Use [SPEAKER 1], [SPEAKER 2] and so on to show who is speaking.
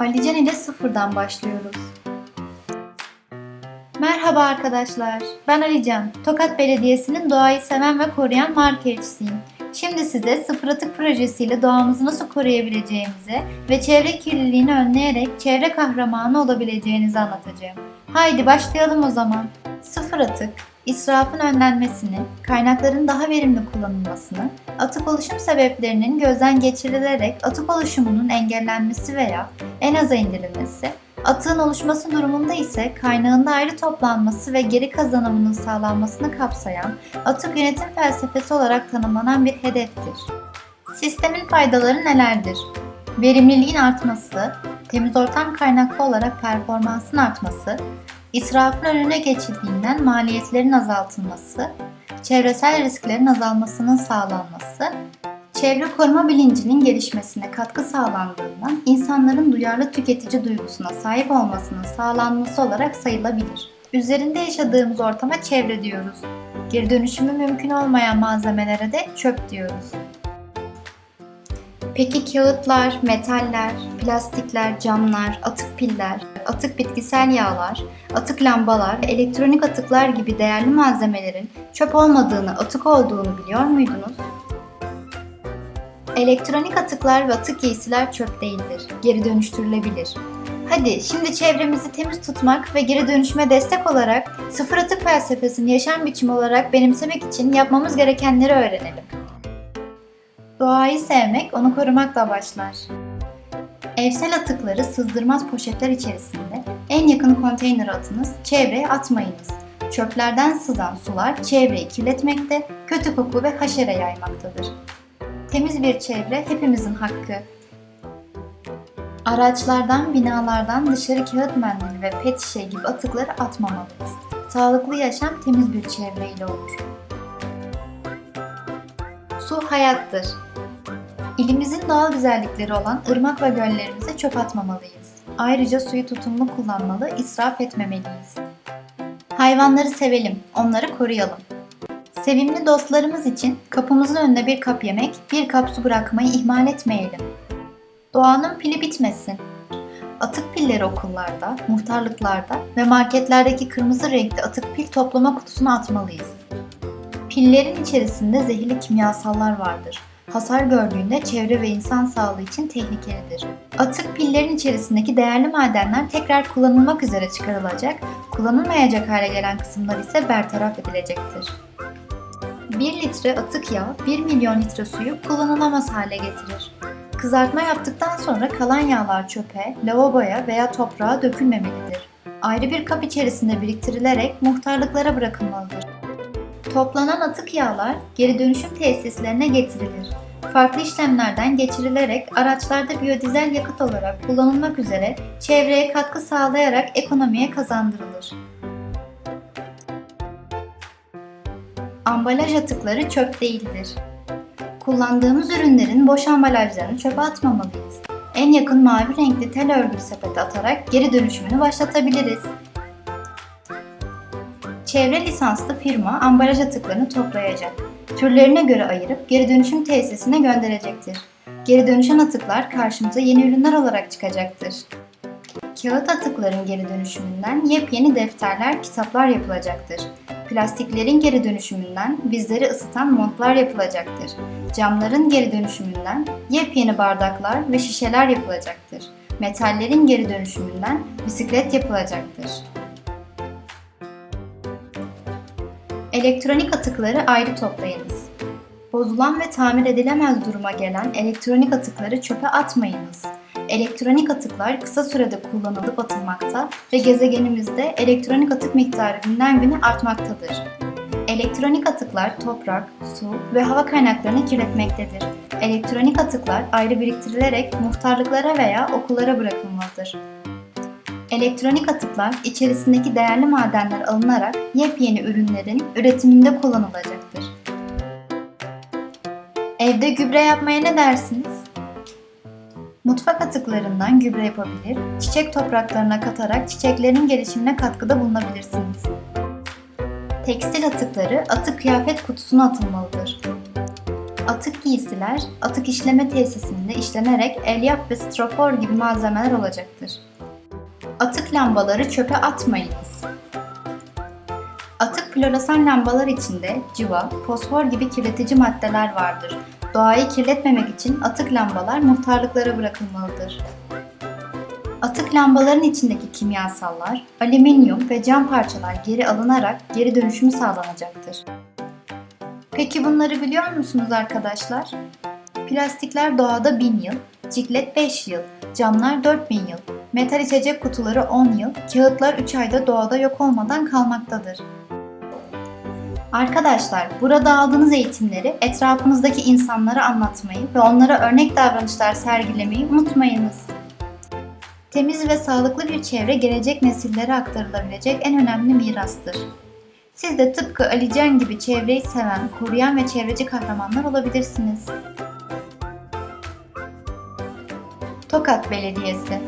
[SPEAKER 1] Alican ile sıfırdan başlıyoruz. Merhaba arkadaşlar, ben Alican. Tokat Belediyesi'nin doğayı seven ve koruyan marka elçisiyim. Şimdi size sıfır atık projesiyle doğamızı nasıl koruyabileceğimizi ve çevre kirliliğini önleyerek çevre kahramanı olabileceğinizi anlatacağım. Haydi başlayalım o zaman. Sıfır atık, israfın önlenmesini, kaynakların daha verimli kullanılmasını, atık oluşum sebeplerinin gözden geçirilerek atık oluşumunun engellenmesi veya en aza indirilmesi, atığın oluşması durumunda ise kaynağında ayrı toplanması ve geri kazanımının sağlanmasını kapsayan atık yönetim felsefesi olarak tanımlanan bir hedeftir. Sistemin faydaları nelerdir? Verimliliğin artması, temiz ortam kaynaklı olarak performansın artması, israfın önüne geçildiğinden maliyetlerin azaltılması, çevresel risklerin azalmasının sağlanması, çevre koruma bilincinin gelişmesine katkı sağlandığından insanların duyarlı tüketici duygusuna sahip olmasının sağlanması olarak sayılabilir. Üzerinde yaşadığımız ortama çevre diyoruz. Geri dönüşümü mümkün olmayan malzemelere de çöp diyoruz. Peki kağıtlar, metaller, plastikler, camlar, atık piller, atık bitkisel yağlar, atık lambalar, elektronik atıklar gibi değerli malzemelerin çöp olmadığını, atık olduğunu biliyor muydunuz? Elektronik atıklar ve atık giysiler çöp değildir, geri dönüştürülebilir. Hadi şimdi çevremizi temiz tutmak ve geri dönüşüme destek olarak sıfır atık felsefesini yaşam biçimi olarak benimsemek için yapmamız gerekenleri öğrenelim. Doğayı sevmek, onu korumakla başlar. Evsel atıkları sızdırmaz poşetler içerisinde en yakın konteynere atınız, çevreye atmayınız. Çöplerden sızan sular çevreyi kirletmekte, kötü koku ve haşere yaymaktadır. Temiz bir çevre hepimizin hakkı. Araçlardan, binalardan dışarı kağıt mendili ve pet şişe gibi atıkları atmamalıyız. Sağlıklı yaşam temiz bir çevreyle olur. Su hayattır. İlimizin doğal güzellikleri olan ırmak ve göllerimize çöp atmamalıyız. Ayrıca suyu tutumlu kullanmalı, israf etmemeliyiz. Hayvanları sevelim, onları koruyalım. Sevimli dostlarımız için kapımızın önüne bir kap yemek, bir kap su bırakmayı ihmal etmeyelim. Doğanın pili bitmesin. Atık pilleri okullarda, muhtarlıklarda ve marketlerdeki kırmızı renkli atık pil toplama kutusuna atmalıyız. Pillerin içerisinde zehirli kimyasallar vardır. Hasar gördüğünde çevre ve insan sağlığı için tehlikelidir. Atık pillerin içerisindeki değerli madenler tekrar kullanılmak üzere çıkarılacak, kullanılmayacak hale gelen kısımlar ise bertaraf edilecektir. 1 litre atık yağ 1 milyon litre suyu kullanılamaz hale getirir. Kızartma yaptıktan sonra kalan yağlar çöpe, lavaboya veya toprağa dökülmemelidir. Ayrı bir kap içerisinde biriktirilerek muhtarlıklara bırakılmalıdır. Toplanan atık yağlar geri dönüşüm tesislerine getirilir. Farklı işlemlerden geçirilerek araçlarda biyodizel yakıt olarak kullanılmak üzere çevreye katkı sağlayarak ekonomiye kazandırılır. Ambalaj atıkları çöp değildir. Kullandığımız ürünlerin boş ambalajlarını çöpe atmamalıyız. En yakın mavi renkli tel örgülü sepete atarak geri dönüşümünü başlatabiliriz. Çevre lisanslı firma ambalaj atıklarını toplayacak. Türlerine göre ayırıp geri dönüşüm tesisine gönderecektir. Geri dönüşen atıklar karşımıza yeni ürünler olarak çıkacaktır. Kağıt atıkların geri dönüşümünden yepyeni defterler, kitaplar yapılacaktır. Plastiklerin geri dönüşümünden bizleri ısıtan montlar yapılacaktır. Camların geri dönüşümünden yepyeni bardaklar ve şişeler yapılacaktır. Metallerin geri dönüşümünden bisiklet yapılacaktır. Elektronik atıkları ayrı toplayınız. Bozulan ve tamir edilemez duruma gelen elektronik atıkları çöpe atmayınız. Elektronik atıklar kısa sürede kullanılıp atılmakta ve gezegenimizde elektronik atık miktarı günden güne artmaktadır. Elektronik atıklar toprak, su ve hava kaynaklarını kirletmektedir. Elektronik atıklar ayrı biriktirilerek muhtarlıklara veya okullara bırakılmalıdır. Elektronik atıklar içerisindeki değerli madenler alınarak yepyeni ürünlerin üretiminde kullanılacaktır. Evde gübre yapmaya ne dersiniz? Mutfak atıklarından gübre yapabilir, çiçek topraklarına katarak çiçeklerin gelişimine katkıda bulunabilirsiniz. Tekstil atıkları atık kıyafet kutusuna atılmalıdır. Atık giysiler, atık işleme tesisinde işlenerek elyaf ve strafor gibi malzemeler olacaktır. Atık lambaları çöpe atmayınız. Atık floresan lambalar içinde civa, fosfor gibi kirletici maddeler vardır. Doğayı kirletmemek için atık lambalar muhtarlıklara bırakılmalıdır. Atık lambaların içindeki kimyasallar, alüminyum ve cam parçalar geri alınarak geri dönüşümü sağlanacaktır. Peki bunları biliyor musunuz arkadaşlar? Plastikler doğada 1000 yıl, ciklet 5 yıl, camlar 4000 yıl, metal içecek kutuları 10 yıl, kağıtlar 3 ayda doğada yok olmadan kalmaktadır. Arkadaşlar, burada aldığınız eğitimleri etrafınızdaki insanlara anlatmayı ve onlara örnek davranışlar sergilemeyi unutmayınız. Temiz ve sağlıklı bir çevre gelecek nesillere aktarılabilecek en önemli mirastır. Siz de tıpkı Ali Can gibi çevreyi seven, koruyan ve çevreci kahramanlar olabilirsiniz. Tokat Belediyesi